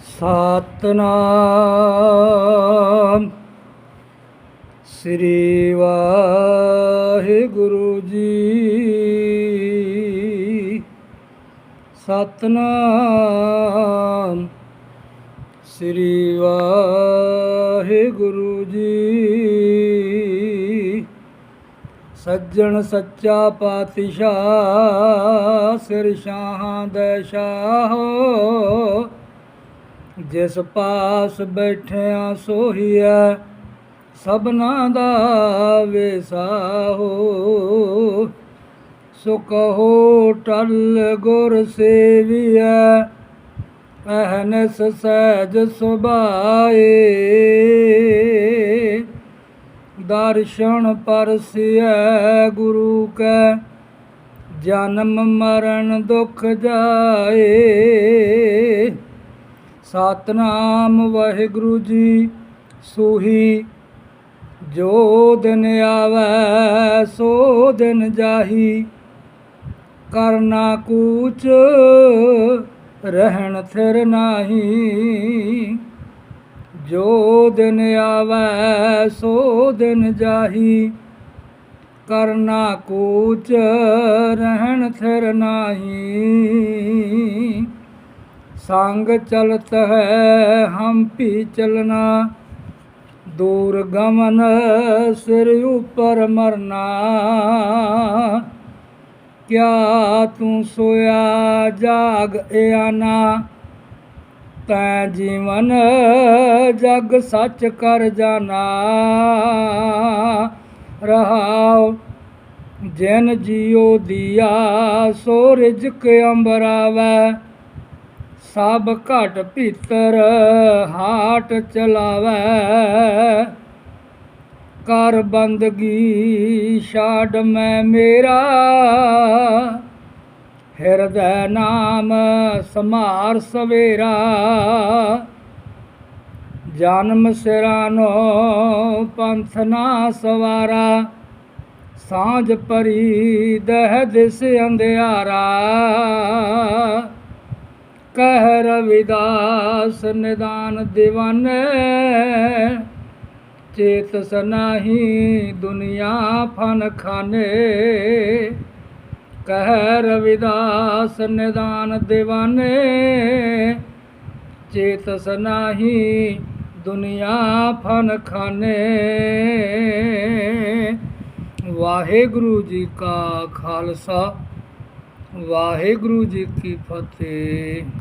ਸਤਨਾਮ। ਸ੍ਰੀ ਵਾਹਿਗੁਰੂ ਜੀ। ਸਤਨਾਮ। ਸ੍ਰੀ ਵਾਹਿਗੁਰੂ ਜੀ। ਸੱਜਣ ਸੱਚਾ ਪਾਤਸ਼ਾਹ ਸਿਰ ਸ਼ਾਹਾਂ ਦੇ ਸ਼ਾਹੋ। ਜਿਸ ਪਾਸ ਬੈਠਿਆ ਸੋਹੀਐ, ਸਭਨਾ ਦਾ ਵਿਸਾਹੋ ਸੋ ਕਹੋ ਟਲ ਗੁਰ ਸੇਵੀਐ, ਅਹਨਸ ਸਹਿਜ ਸੁਭਾਏ। ਦਰਸ਼ਨ ਪਰਸਿਐ ਗੁਰੂ ਕੈ, ਜਨਮ ਮਰਨ ਦੁਖ ਜਾਏ। ਸਤਨਾਮ ਵਾਹਿਗੁਰੂ ਜੀ, ਸੋਹੀ ਜੋ ਦਿਨ ਆਵੈ, ਸੋ ਦਿਨ ਜਾਹੀ। ਕਰਨਾ ਕੂਚ, ਰਹਿਣ ਥਿਰ ਨਾਹੀ। ਜੋ ਦਿਨ ਆਵੈ, ਸੋ ਦਿਨ ਜਾਹੀ। ਕਰਨਾ ਕੂਚ, ਰਹਿਣ ਥਿਰ ਨਾਹੀ। ਸੰਗ ਚਲਤ ਹੈ, ਹਮ ਭੀ ਚਲਨਾ। ਦੂਰ ਗਮਨ ਸਿਰ ਉਪਰ ਮਰਨਾ। ਕਿਆ ਤੂੰ ਸੋਇਆ, ਜਾਗ ਇਆਨਾ। ਤੈ ਜੀਵਨ ਜਗ ਸੱਚ ਕਰ ਜਾਣਾ ਰਹਾਉ ਜਨ ਜੀਉ ਦੀਆ, ਸੋ ਰਿਜਕ ਅੰਬਰਾਵੈ ਸਭ ਘਟ ਭੀਤਰ ਹਾਟ ਚਲਾਵੈ। ਕਰ ਬੰਦਗੀ ਛਾੜ ਮੈਂ ਮੇਰਾ। ਹਿਰਦੈ ਨਾਮ ਸਮਾਰ ਸਵੇਰਾ। ਜਨਮ ਸਿਰਾਨੋ ਪੰਥ ਨਾ ਸਵਾਰਾ। ਸਾਂਝ ਪਰੀ ਦਹ ਦਿਸ ਅੰਧਿਆਰਾ। ਕਹਿ ਰਵਿਦਾਸ ਨਿਦਾਨ ਦਿਵਾਨੇ, ਚੇਤ ਸਨਾਹੀ ਦੁਨੀਆ ਫਨ ਖਾਨੇ। ਕਹਿ ਰਵਿਦਾਸ ਨਿਦਾਨ ਦਿਵਾਨੇ, ਚੇਤ ਸਨਾਹੀ ਦੁਨੀਆ ਫਨ ਖਾਨੇ। ਵਾਹਿਗੁਰੂ ਜੀ ਕਾ ਖਾਲਸਾ, ਵਾਹਿਗੁਰੂ ਜੀ ਕੀ ਫਤਿਹ।